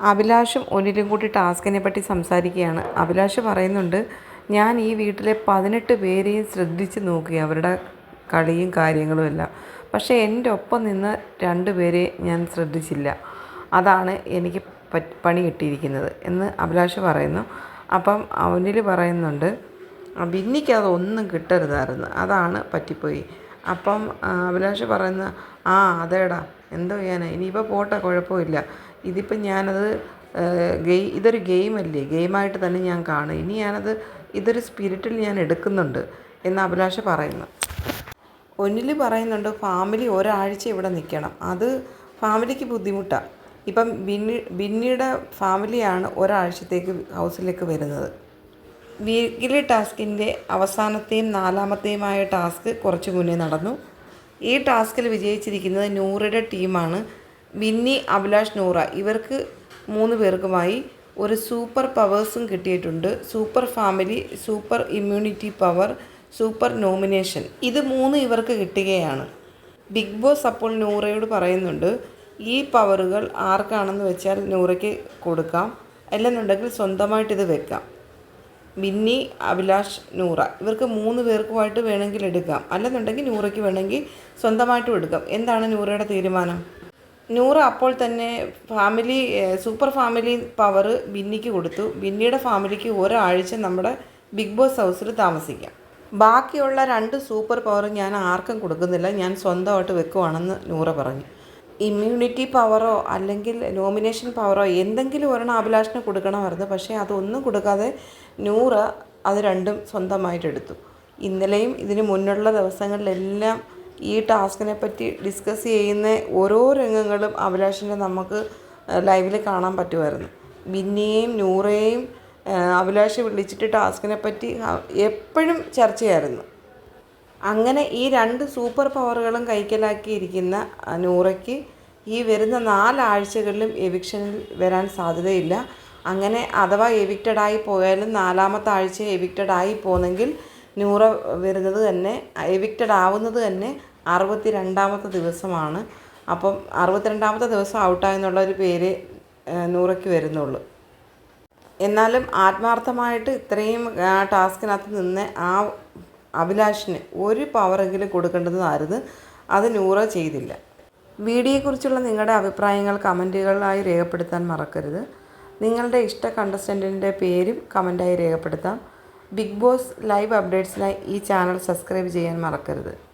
അഭിലാഷും ഒനിലും കൂടി ടാസ്കിനെ പറ്റി സംസാരിക്കുകയാണ്. അഭിലാഷ് പറയുന്നുണ്ട് ഞാൻ ഈ വീട്ടിലെ പതിനെട്ട് പേരെയും ശ്രദ്ധിച്ച് നോക്കി അവരുടെ കളിയും കാര്യങ്ങളും എല്ലാം. പക്ഷേ എന്റെ ഒപ്പം നിന്ന് രണ്ട് പേരെ ഞാൻ ശ്രദ്ധിച്ചില്ല. അതാണ് എനിക്ക് പണി കിട്ടിയിരിക്കുന്നത് എന്ന് അഭിലാഷ് പറയുന്നു. അപ്പം അവനിൽ പറയുന്നുണ്ട് ബിന്നിക്ക് അതൊന്നും കിട്ടരുതായിരുന്നു. അതാണ് പറ്റിപ്പോയി. അപ്പം അഭിലാഷ് പറയുന്ന ആ അതേടാ. എന്തോ ചെയ്യാനാ? ഇനിയിപ്പോൾ പോട്ടെ കുഴപ്പമില്ല. ഇതിപ്പം ഞാനത് ഗെയിം ഇതൊരു ഗെയിമല്ലേ? ഗെയിമായിട്ട് തന്നെ ഞാൻ കാണും. ഇനി ഞാനത് ഇതൊരു സ്പിരിറ്റിൽ ഞാൻ എടുക്കുന്നുണ്ട് എന്ന് അഭിലാഷ് പറയുന്നു. ഒന്നിൽ പറയുന്നുണ്ട് ഫാമിലി ഒരാഴ്ച ഇവിടെ നിൽക്കണം. അത് ഫാമിലിക്ക് ബുദ്ധിമുട്ടാണ് ഇപ്പം ബിന്നി ബിന്നിയുടെ ഫാമിലിയാണ് ഒരാഴ്ചത്തേക്ക് ഹൗസിലേക്ക് വരുന്നത്. വീക്കിലി ടാസ്കിന്റെ അവസാനത്തെയും നാലാമത്തെയുമായ ടാസ്ക് കുറച്ച് മുന്നേ നടന്നു. ഈ ടാസ്കിൽ വിജയിച്ചിരിക്കുന്നത് നൂറയുടെ ടീമാണ്. ബിന്നി അഭിലാഷ് നൂറ. ഇവർക്ക് മൂന്ന് പേർക്കുമായി ഒരു സൂപ്പർ പവേഴ്സും കിട്ടിയിട്ടുണ്ട്. Super family super immunity power super nomination. ഇത് മൂന്ന് ഇവർക്ക് കിട്ടുകയാണ്. ബിഗ് ബോസ് അപ്പോൾ നൂറയോട് പറയുന്നുണ്ട് ഈ പവറുകൾ ആർക്കാണെന്ന് വെച്ചാൽ നൂറയ്ക്ക് കൊടുക്കാം. അല്ലെന്നുണ്ടെങ്കിൽ സ്വന്തമായിട്ടിത് വെക്കാം. ബിന്നി അഭിലാഷ് നൂറ. ഇവർക്ക് മൂന്ന് പേർക്കുമായിട്ട് വേണമെങ്കിൽ എടുക്കാം. അല്ലെന്നുണ്ടെങ്കിൽ നൂറയ്ക്ക് വേണമെങ്കിൽ സ്വന്തമായിട്ടും എടുക്കാം. എന്താണ് നൂറയുടെ തീരുമാനം? നൂറ അപ്പോൾ തന്നെ ഫാമിലി സൂപ്പർ ഫാമിലി പവർ ബിന്നിക്ക് കൊടുത്തു. ബിന്നിയുടെ ഫാമിലിക്ക് ഒരാഴ്ച നമ്മുടെ ബിഗ് ബോസ് ഹൗസിൽ താമസിക്കാം. ബാക്കിയുള്ള രണ്ട് സൂപ്പർ പവർ ഞാൻ ആർക്കും കൊടുക്കുന്നില്ല. ഞാൻ സ്വന്തമായിട്ട് വെക്കുവാണെന്ന് നൂറ പറഞ്ഞു. ഇമ്മ്യൂണിറ്റി പവറോ അല്ലെങ്കിൽ നോമിനേഷൻ പവറോ എന്തെങ്കിലും ഒരെണ്ണം അഭിലാഷിന് കൊടുക്കണമായിരുന്നു. പക്ഷേ അതൊന്നും കൊടുക്കാതെ നൂറ് അത് രണ്ടും സ്വന്തമായിട്ട് എടുത്തു. ഇന്നലെയും ഇതിന് മുന്നുള്ള ദിവസങ്ങളിലെല്ലാം ഈ ടാസ്കിനെ പറ്റി ഡിസ്കസ് ചെയ്യുന്ന ഓരോ രംഗങ്ങളും അഭിലാഷിന്റെ നമുക്ക് ലൈവിൽ കാണാൻ പറ്റുമായിരുന്നു. ബിന്നിയെയും നൂറയെയും ആ, അഭിലാഷ് വിളിച്ചിട്ട് ടാസ്കിനെ പറ്റി എപ്പോഴും ചർച്ചയായിരുന്നു. അങ്ങനെ ഈ രണ്ട് സൂപ്പർ പവറുകളും കൈക്കലാക്കിയിരിക്കുന്ന നൂറയ്ക്ക് ഈ വരുന്ന നാലാഴ്ചകളിലും എവിക്ഷനിൽ വരാൻ സാധ്യതയില്ല. അങ്ങനെ അഥവാ എവിക്റ്റഡ് ആയി പോയാലും നാലാമത്തെ ആഴ്ച എവിക്റ്റഡ് ആയി പോന്നെങ്കിൽ നൂറ വരുന്നത് തന്നെ എവിക്റ്റഡ് ആവുന്നത് തന്നെ അറുപത്തി രണ്ടാമത്തെ ദിവസമാണ്. അപ്പം അറുപത്തിരണ്ടാമത്തെ ദിവസം ഔട്ടായെന്നുള്ള ഒരു പേര് നൂറയ്ക്ക് വരുന്നുള്ളൂ. എന്നാലും ആത്മാർത്ഥമായിട്ട് ഇത്രയും ടാസ്കിനകത്ത് നിന്ന് ആ അഭിലാഷിന് ഒരു പവറെങ്കിലും കൊടുക്കേണ്ടതായിരുന്നു. അത് നൂറ ചെയ്തില്ല. വീഡിയോയെക്കുറിച്ചുള്ള നിങ്ങളുടെ അഭിപ്രായങ്ങൾ കമന്റുകളായി രേഖപ്പെടുത്താൻ മറക്കരുത്. നിങ്ങളുടെ ഇഷ്ട കണ്ടസ്റ്റന്റിന്റെ പേരും കമന്റായി രേഖപ്പെടുത്താം. ബിഗ് ബോസ് ലൈവ് അപ്ഡേറ്റ്സിനായി ഈ ചാനൽ സബ്സ്ക്രൈബ് ചെയ്യാൻ മറക്കരുത്.